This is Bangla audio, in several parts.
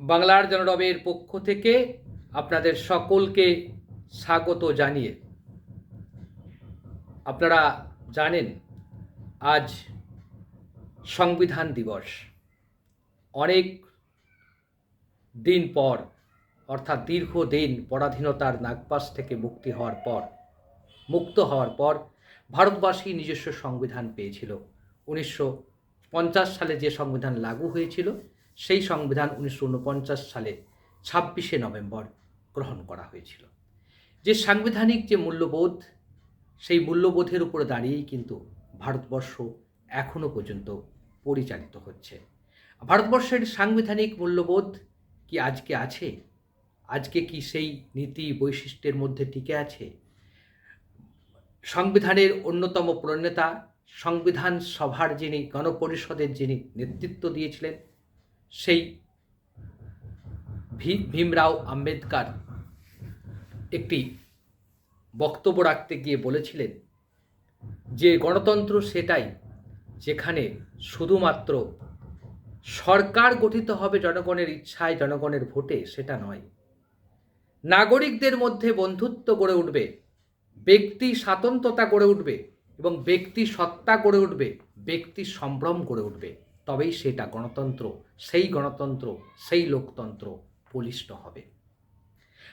বাংলার জনরবের পক্ষ থেকে আপনাদের সকলকে স্বাগত জানিয়ে। আপনারা জানেন, আজ সংবিধান দিবস। অনেক দিন পর, অর্থাৎ দীর্ঘদিন পরাধীনতার নাগপাশ থেকে মুক্তি হওয়ার পর, মুক্ত হওয়ার পর ভারতবাসী নিজস্ব সংবিধান পেয়েছিল। উনিশশো পঞ্চাশ সালে যে সংবিধান লাগু হয়েছিল সেই সংবিধান উনিশশো উনপঞ্চাশ সালে ছাব্বিশে নভেম্বর গ্রহণ করা হয়েছিল। যে সাংবিধানিক যে মূল্যবোধ, সেই মূল্যবোধের উপরে দাঁড়িয়েই কিন্তু ভারতবর্ষ এখনও পর্যন্ত পরিচালিত হচ্ছে। ভারতবর্ষের সাংবিধানিক মূল্যবোধ কি আজকে আছে? আজকে কি সেই নীতি বৈশিষ্ট্যের মধ্যে টিকে আছে? সংবিধানের অন্যতম প্রণেতা, সংবিধান সভার যিনি গণপরিষদের যিনি নেতৃত্ব দিয়েছিলেন সেই ভীমরাও আম্বেদকর একটি বক্তব্য রাখতে গিয়ে বলেছিলেন যে গণতন্ত্র সেটাই যেখানে শুধুমাত্র সরকার গঠিত হবে জনগণের ইচ্ছায় জনগণের ভোটে, সেটা নয়। নাগরিকদের মধ্যে বন্ধুত্ব গড়ে উঠবে, ব্যক্তি স্বাতন্ত্রতা গড়ে উঠবে এবং ব্যক্তি সত্তা গড়ে উঠবে, ব্যক্তি সম্ভ্রম গড়ে উঠবে। তবেই সেটা গণতন্ত্র, সেই গণতন্ত্র, সেই লোকতন্ত্র বলিষ্ঠ হবে।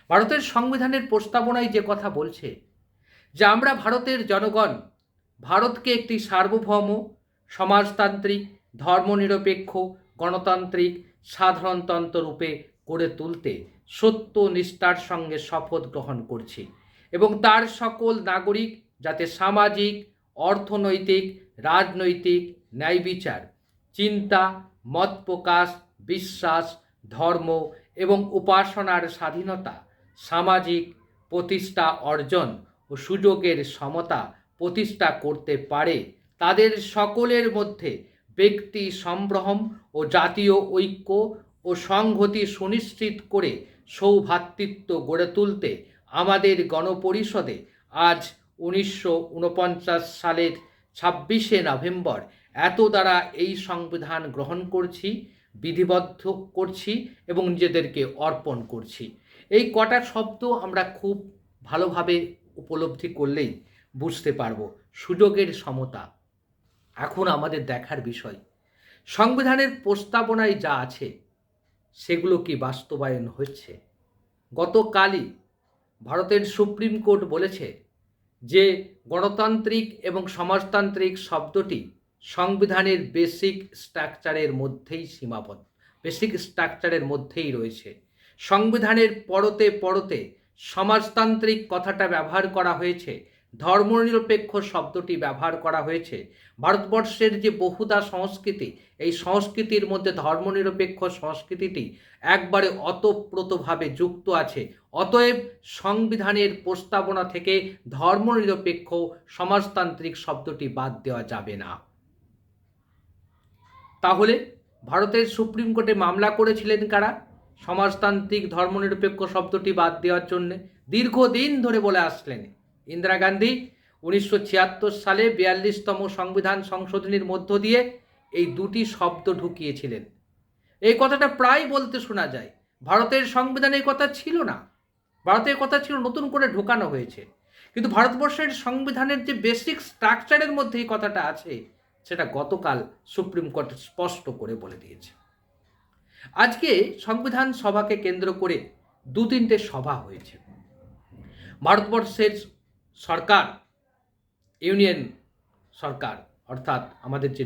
ভারতের সংবিধানের প্রস্তাবনায় যে কথা বলছে, যে আমরা ভারতের জনগণ, ভারতকে একটি সার্বভৌম, সমাজতান্ত্রিক, ধর্মনিরপেক্ষ, গণতান্ত্রিক, সাধারণতন্ত্র রূপে গড়ে তুলতে সত্য নিষ্ঠার সঙ্গে শপথ গ্রহণ করছি এবং তার সকল নাগরিক যাতে সামাজিক, অর্থনৈতিক, রাজনৈতিক ন্যায় বিচার চিন্তা, মত প্রকাশ, বিশ্বাস, ধর্ম এবং উপাসনার স্বাধীনতা, সামাজিক প্রতিষ্ঠা অর্জন ও সুযোগের সমতা প্রতিষ্ঠা করতে পারে। তাদের সকলের মধ্যে ব্যক্তি সম্ভ্রম ও জাতীয় ঐক্য ও সংহতি সুনিশ্চিত করে সৌভ্রাতৃত্ব গড়ে তুলতে আমাদের গণপরিষদে আজ উনিশশো উনপঞ্চাশ সালের ছাব্বিশে নভেম্বর এত দ্বারা এই সংবিধান গ্রহণ করছি, বিধিবদ্ধ করছি এবং নিজেদেরকে অর্পণ করছি। এই কটা শব্দ আমরা খুব ভালোভাবে উপলব্ধি করলেই বুঝতে পারব। সুযোগের সমতা। এখন আমাদের দেখার বিষয়, সংবিধানের প্রস্তাবনায় যা আছে, সেগুলো কি বাস্তবায়ন হচ্ছে? গতকালই ভারতের সুপ্রিম কোর্ট বলেছে যে গণতান্ত্রিক এবং সমাজতান্ত্রিক শব্দটি সংবিধানের বেসিক স্ট্রাকচারের মধ্যেই সীমাবদ্ধ। বেসিক স্ট্রাকচারের মধ্যেই রয়েছে। সংবিধানের পরতে পরতে সমাজতান্ত্রিক কথাটা ব্যবহার করা হয়েছে, ধর্মনিরপেক্ষ শব্দটি ব্যবহার করা হয়েছে। ভারতবর্ষের যে বহুদা সংস্কৃতি, এই সংস্কৃতির মধ্যে ধর্মনিরপেক্ষ সংস্কৃতিটি একবারে অতপ্রতভাবে যুক্ত আছে। অতএব সংবিধানের প্রস্তাবনা থেকে ধর্মনিরপেক্ষ সমাজতান্ত্রিক শব্দটি বাদ দেওয়া যাবে না। তাহলে ভারতের সুপ্রিম কোর্টে মামলা করেছিলেন কারা? সমাজতান্ত্রিক ধর্মনিরপেক্ষ শব্দটি বাদ দেওয়ার জন্যে দীর্ঘদিন ধরে বলে আসলেন ইন্দিরা গান্ধী। উনিশশো ছিয়াত্তর সালে বিয়াল্লিশতম সংবিধান সংশোধনীর মধ্য দিয়ে এই দুটি শব্দ ঢুকিয়েছিলেন। এই কথাটা প্রায় বলতে শোনা যায়। ভারতের সংবিধানে এই কথা ছিল না। ভারতের কথা ছিল, নতুন করে ঢোকানো হয়েছে। কিন্তু ভারতবর্ষের সংবিধানের যে বেসিক স্ট্রাকচারের মধ্যে এই কথাটা আছে সেটা গতকাল সুপ্রিম কোর্ট স্পষ্ট করে বলে দিয়েছে। আজকে সংবিধান সভাকে কেন্দ্র করে দু তিনটে সভা হয়েছে। ভারতবর্ষের সরকার, ইউনিয়ন সরকার, অর্থাৎ আমাদের যে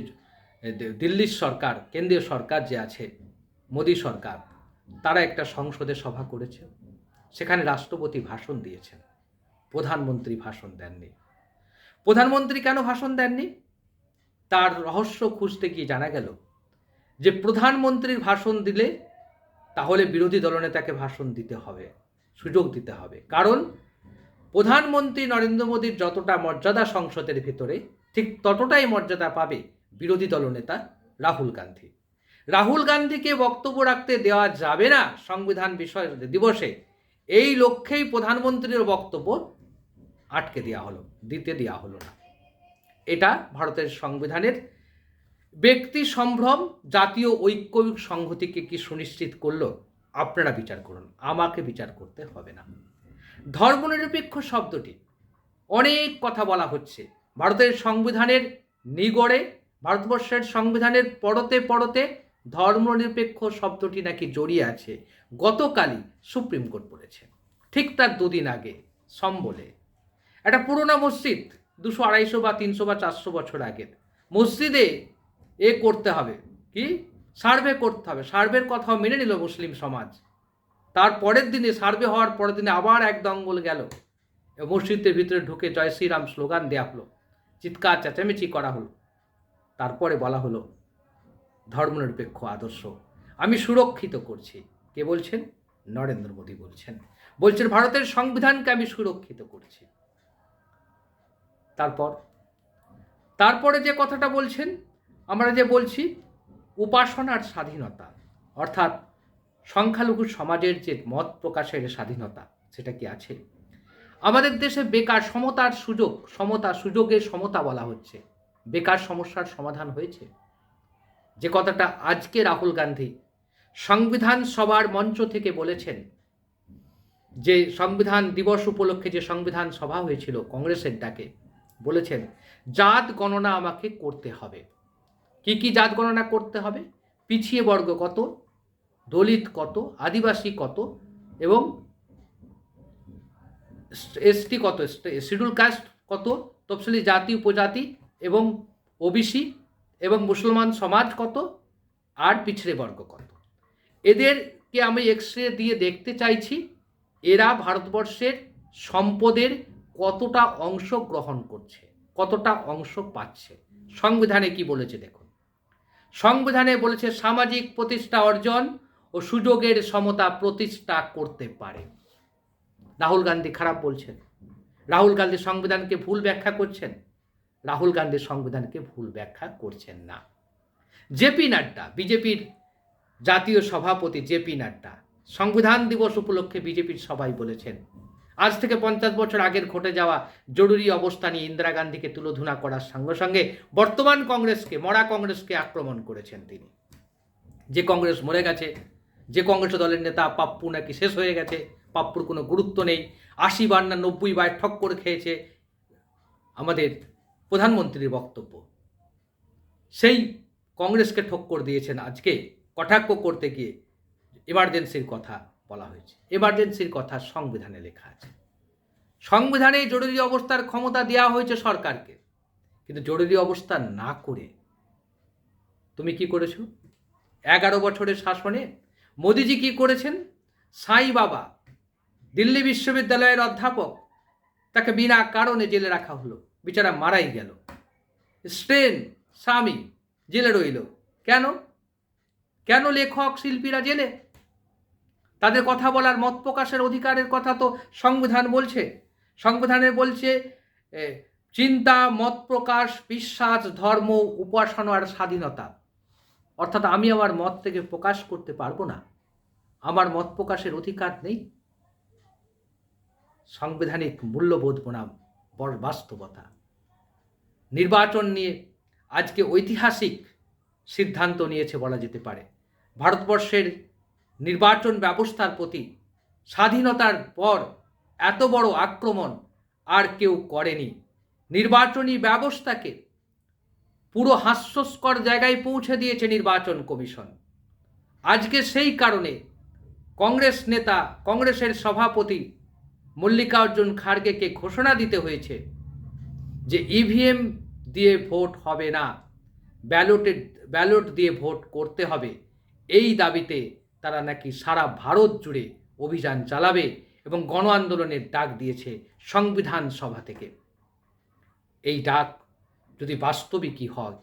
দিল্লির সরকার, কেন্দ্রীয় সরকার যে আছে, মোদী সরকার, তারা একটা সংসদে সভা করেছে। সেখানে রাষ্ট্রপতি ভাষণ দিয়েছেন। প্রধানমন্ত্রী ভাষণ দেননি। প্রধানমন্ত্রী কেন ভাষণ দেননি? তার রহস্য খুঁজতে গিয়ে জানা গেল যে প্রধানমন্ত্রীর ভাষণ দিলে তাহলে বিরোধী দলনেতাকে ভাষণ দিতে হবে, সুযোগ দিতে হবে। কারণ প্রধানমন্ত্রী নরেন্দ্র মোদীর যতটা মর্যাদা সংসদের ভিতরে, ঠিক ততটাই মর্যাদা পাবে বিরোধী দলনেতা রাহুল গান্ধী। রাহুল গান্ধীকে বক্তব্য রাখতে দেওয়া যাবে না সংবিধান বিষয় দিবসে, এই লক্ষ্যেই প্রধানমন্ত্রীর বক্তব্য আটকে দেওয়া হলো, দিতে দেওয়া হলো না। এটা ভারতের সংবিধানের। ব্যক্তি সম্ভ্রম, জাতীয় ঐক্য সংহতিকে কি সুনিশ্চিত করল? আপনারা বিচার করুন, আমাকে বিচার করতে হবে না। ধর্মনিরপেক্ষ শব্দটি, অনেক কথা বলা হচ্ছে। ভারতের সংবিধানের নিগড়ে, ভারতবর্ষের সংবিধানের পড়তে পড়তে ধর্মনিরপেক্ষ শব্দটি নাকি জড়িয়ে আছে, গতকালই সুপ্রিম কোর্ট বলেছে। ঠিক তার দুদিন আগে, সম্বলে। একটা পুরোনো মসজিদ দুশো আড়াইশো বা তিনশো বা চারশো বছর আগের মসজিদে এ করতে হবে। কি? সার্ভে করতে হবে। সার্ভের কথাও মেনে নিল মুসলিম সমাজ। তার পরের দিনে, সার্ভে হওয়ার পরের দিনে আবার এক দঙ্গল গেল। মসজিদের ভিতরে ঢুকে জয় শ্রীরাম স্লোগান দেওয়া হলো। চিৎকার, চেঁচামেচি করা হলো। তারপরে বলা হলো, ধর্মনিরপেক্ষ আদর্শ। আমি সুরক্ষিত করছি। কে বলছেন? নরেন্দ্র মোদী বলছেন। বলছেন, ভারতের সংবিধানকে আমি সুরক্ষিত করছি। তারপর। তারপরে যে কথাটা বলছেন, আমরা যে বলছি উপাসনার স্বাধীনতা, অর্থাৎ সংখ্যালঘু সমাজের যে মত প্রকাশের স্বাধীনতা, সেটা কি আছে? আমাদের দেশে বেকার সমতার সুযোগ, সমতা সুযোগের সমতা বলা হচ্ছে। বেকার সমস্যার সমাধান হয়েছে। যে কথাটা আজকে রাহুল গান্ধী সংবিধান সভার মঞ্চ থেকে বলেছেন, যে সংবিধান দিবস উপলক্ষে যে সংবিধান সভা হয়েছিল কংগ্রেসের ডাকে বলেছেন, জাত গণনা আমাকে করতে হবে। কি কি জাত গণনা করতে হবে? পিছিয়ে বর্গ কত? দলিত কত? আদিবাসী কত? এবং এসটি কত? শিডিউল কাস্ট কত? তফসিলি জাতি, উপজাতি এবং ওবিসি এবং মুসলমান সমাজ কত? আর পিছড়ে বর্গ কত? এদেরকে আমি এক্স রে দিয়ে দেখতে চাইছি। এরা ভারতবর্ষের সম্পদের কতটা অংশ গ্রহণ করছে, কতটা অংশ পাচ্ছে? সংবিধানে কি বলেছে দেখুন। সংবিধানে বলেছে সামাজিক প্রতিষ্ঠা অর্জন ও সুযোগের সমতা প্রতিষ্ঠা করতে পারে। রাহুল গান্ধী খারাপ বলছেন। রাহুল গান্ধী সংবিধানকে ভুল ব্যাখ্যা করছেন। রাহুল গান্ধী সংবিধানকে ভুল ব্যাখ্যা করছেন না। জেপি নাড্ডা, বিজেপির জাতীয় সভাপতি জেপি নাড্ডা, সংবিধান দিবস উপলক্ষে বিজেপির সবাই বলেছেন আজ থেকে পঞ্চাশ বছর আগের ঘটে যাওয়া জরুরি অবস্থা নিয়ে ইন্দিরা গান্ধীকে তুলোধুনা করার সঙ্গে সঙ্গে বর্তমান কংগ্রেসকে, মরা কংগ্রেসকে আক্রমণ করেছেন তিনি। যে কংগ্রেস মরে গেছে, যে কংগ্রেস দলের নেতা পাপ্পু নাকি শেষ হয়ে গেছে, পাপ্পুর কোনো গুরুত্ব নেই। আশি বার না নব্বই বার ঠক করে খেয়েছে আমাদের প্রধানমন্ত্রীর বক্তব্য। সেই কংগ্রেসকে ঠক্কর দিয়েছেন আজকে, কটাক্ষ করতে গিয়ে, এমার্জেন্সির কথা। বলা হয়েছে। এমার্জেন্সির কথা সংবিধানে লেখা আছে। সংবিধানে জরুরি অবস্থার ক্ষমতা দেওয়া হয়েছে সরকারকে। কিন্তু জরুরি অবস্থা না করে তুমি কি করেছ? এগারো বছরের শাসনে মোদিজি কি করেছেন? সাই বাবা, দিল্লি বিশ্ববিদ্যালয়ের অধ্যাপক, তাকে বিনা কারণে জেলে রাখা হলো। বিচারা মারাই গেল। স্ট্রেন স্বামী জেলে রইল। কেন? কেন লেখক শিল্পীরা জেলে? তাদের কথা বলার মত প্রকাশের অধিকারের কথা তো সংবিধান বলছে। সংবিধানে বলছে চিন্তা, মত প্রকাশ, বিশ্বাস, ধর্ম উপাসনার স্বাধীনতা। অর্থাৎ আমি আমার মত থেকে প্রকাশ করতে পারব না। আমার মত প্রকাশের অধিকার নেই। সাংবিধানিক মূল্যবোধ বনাম বড় বাস্তবতা। নির্বাচন নিয়ে আজকে ঐতিহাসিক সিদ্ধান্ত নিয়েছে বলা যেতে পারে। ভারতবর্ষের নির্বাচন ব্যবস্থার প্রতি স্বাধীনতার পর এত বড় আক্রমণ আর কেউ করেনি। নির্বাচনী ব্যবস্থাকে পুরো হাস্যস্কর জায়গায় পৌঁছে দিয়েছে নির্বাচন কমিশন। আজকে সেই কারণে কংগ্রেস নেতা, কংগ্রেসের সভাপতি মল্লিকার্জুন খাড়গেকে ঘোষণা দিতে হয়েছে যে ইভিএম দিয়ে ভোট হবে না ব্যালটে ব্যালট দিয়ে ভোট করতে হবে। এই দাবিতে তারা নাকি সারা ভারত জুড়ে অভিযান চালাবে এবং গণ আন্দোলনের ডাক দিয়েছে সংবিধান সভা থেকে। এই ডাক যদি বাস্তবিকই হয়,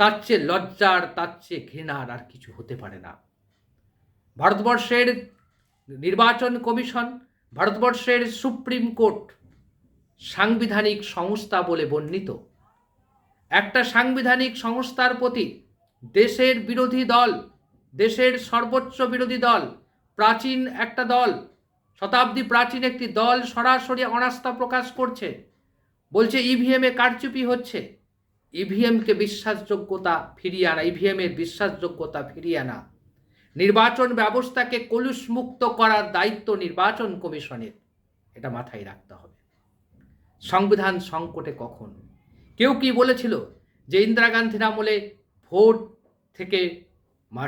তার চেয়ে লজ্জার, তার চেয়ে ঘৃণার আর কিছু হতে পারে না। ভারতবর্ষের নির্বাচন কমিশন, ভারতবর্ষের সুপ্রিম কোর্ট সাংবিধানিক সংস্থা বলে বর্ণিত। একটা সাংবিধানিক সংস্থার প্রতি দেশের বিরোধী দল দেশের সর্বোচ্চ বিরোধী দল, প্রাচীন একটা দল, শতাব্দী প্রাচীন একটি দল সরাসরি অনাস্থা প্রকাশ করছে। বলছে ইভিএমে কারচুপি হচ্ছে। ইভিএমকে বিশ্বাসযোগ্যতা ফিরিয়ে আনা ইভিএমের বিশ্বাসযোগ্যতা ফিরিয়ে আনা। নির্বাচন ব্যবস্থাকে কলুষমুক্ত করার দায়িত্ব নির্বাচন কমিশনের। এটা মাথায় রাখতে হবে। সংবিধান সংকটে কখন? কেউ কি বলেছিল যে ইন্দিরা গান্ধীর আমলে ভোট থেকে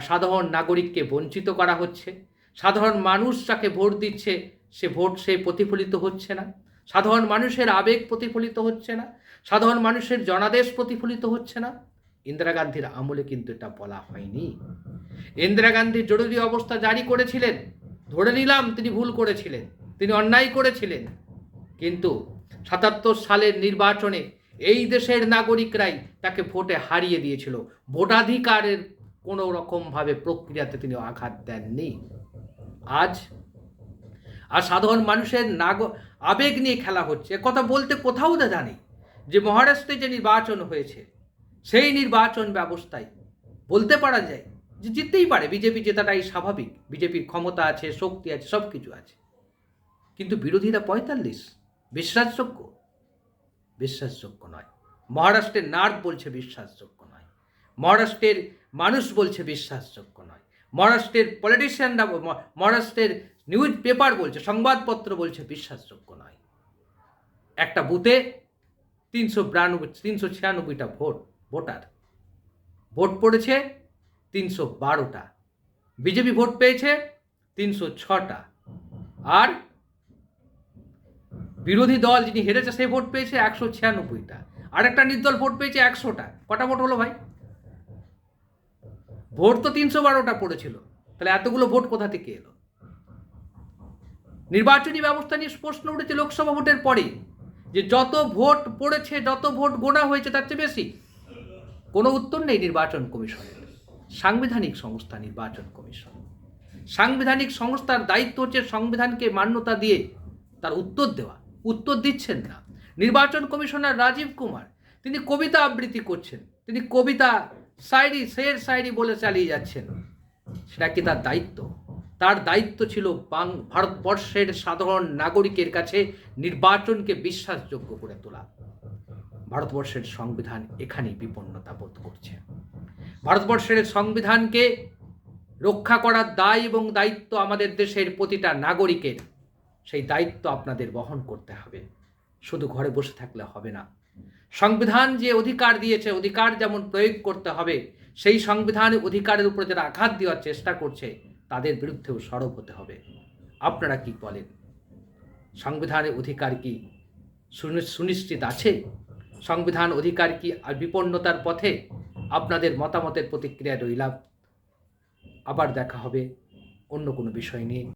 সাধারণ নাগরিককে বঞ্চিত করা হচ্ছে। সাধারণ মানুষ যাকে ভোট দিচ্ছে, সে ভোট সে প্রতিফলিত হচ্ছে না। সাধারণ মানুষের আবেগ প্রতিফলিত হচ্ছে না। সাধারণ মানুষের জনাদেশ প্রতিফলিত হচ্ছে না। ইন্দিরা গান্ধীর আমলে কিন্তু এটা বলা হয়নি। ইন্দিরা গান্ধী জরুরি অবস্থা জারি করেছিলেন। ধরে নিলাম তিনি ভুল করেছিলেন, তিনি অন্যায় করেছিলেন। কিন্তু সাতাত্তর সালের নির্বাচনে এই দেশের নাগরিকরাই তাকে ভোটে হারিয়ে দিয়েছিল। ভোটাধিকারের কোনো রকমভাবে প্রক্রিয়াতে তিনি আঘাত দেননি। আজ, আর সাধারণ মানুষের নাগ, আবেগ নিয়ে খেলা হচ্ছে। কথা বলতে কোথাও দেখা নেই যে মহারাষ্ট্রে যে নির্বাচন হয়েছে, সেই নির্বাচন ব্যবস্থায় বলতে পারা যায় যে জিততেই পারে। বিজেপি জেতাটাই স্বাভাবিক। বিজেপির ক্ষমতা আছে, শক্তি আছে সব কিছু আছে। কিন্তু বিরোধীরা পঁয়তাল্লিশ। বিশ্বাসযোগ্য? বিশ্বাসযোগ্য নয়। মহারাষ্ট্রের নার্ভ বলছে বিশ্বাসযোগ্য নয়। মহারাষ্ট্রের মানুষ বলছে বিশ্বাসযোগ্য নয়। মহারাষ্ট্রের পলিটিশিয়ানরা মহারাষ্ট্রের নিউজ পেপার বলছে, সংবাদপত্র বলছে বিশ্বাসযোগ্য নয়। একটা বুথে তিনশো বিরানব্বই, তিনশো ছিয়ানব্বইটা ভোট, ভোটার। ভোট পড়েছে তিনশো বারোটা। বিজেপি ভোট পেয়েছে তিনশো ছটা। আর বিরোধী দল যিনি হেরেছে, সে ভোট পেয়েছে একশো ছিয়ানব্বইটা। আর একটা নির্দল ভোট পেয়েছে একশোটা। কটা ভোট হলো ভাই? ভোট তো তিনশো বারোটা পড়েছিল। তাহলে এতগুলো ভোট কোথা থেকে এলো? নির্বাচনী ব্যবস্থা নিয়ে প্রশ্ন উঠেছে লোকসভা ভোটের পরে যে যত ভোট পড়েছে, যত ভোট গোনা হয়েছে, তার চেয়ে বেশি। কোনো উত্তর নেই নির্বাচন কমিশনের। সাংবিধানিক সংস্থা নির্বাচন কমিশন। সাংবিধানিক সংস্থার দায়িত্ব হচ্ছে সংবিধানকে মান্যতা দিয়ে তার উত্তর দেওয়া। উত্তর দিচ্ছেন না। নির্বাচন কমিশনার রাজীব কুমার, তিনি কবিতা আবৃত্তি করছেন। তিনি কবিতা শায়রি শের শায়রি বলে চালিয়ে যাচ্ছেন। সেটা কি তার দায়িত্ব? তার দায়িত্ব ছিল বাং, ভারতবর্ষের সাধারণ নাগরিকের কাছে নির্বাচনকে বিশ্বাসযোগ্য করে তোলা। ভারতবর্ষের সংবিধান এখানেই বিপন্নতা বোধ করছে। ভারতবর্ষের সংবিধানকে রক্ষা করার দায় এবং দায়িত্ব আমাদের দেশের প্রতিটা নাগরিকের। সেই দায়িত্ব আপনাদের বহন করতে হবে। শুধু ঘরে বসে থাকলে হবে না। সংবিধান যে অধিকার দিয়েছে, অধিকার যেমন প্রয়োগ করতে হবে, সেই সংবিধান অধিকারের উপরে যারা আঘাত দেওয়ার চেষ্টা করছে, তাদের বিরুদ্ধেও সরব হতে হবে। আপনারা কি বলেন? সংবিধানের অধিকার কি সুনি- সুনিশ্চিত আছে? সংবিধান অধিকার কি আর বিপন্নতার পথে? আপনাদের মতামতের প্রতিক্রিয়া রইলাম। আবার দেখা হবে অন্য কোনো বিষয় নিয়ে।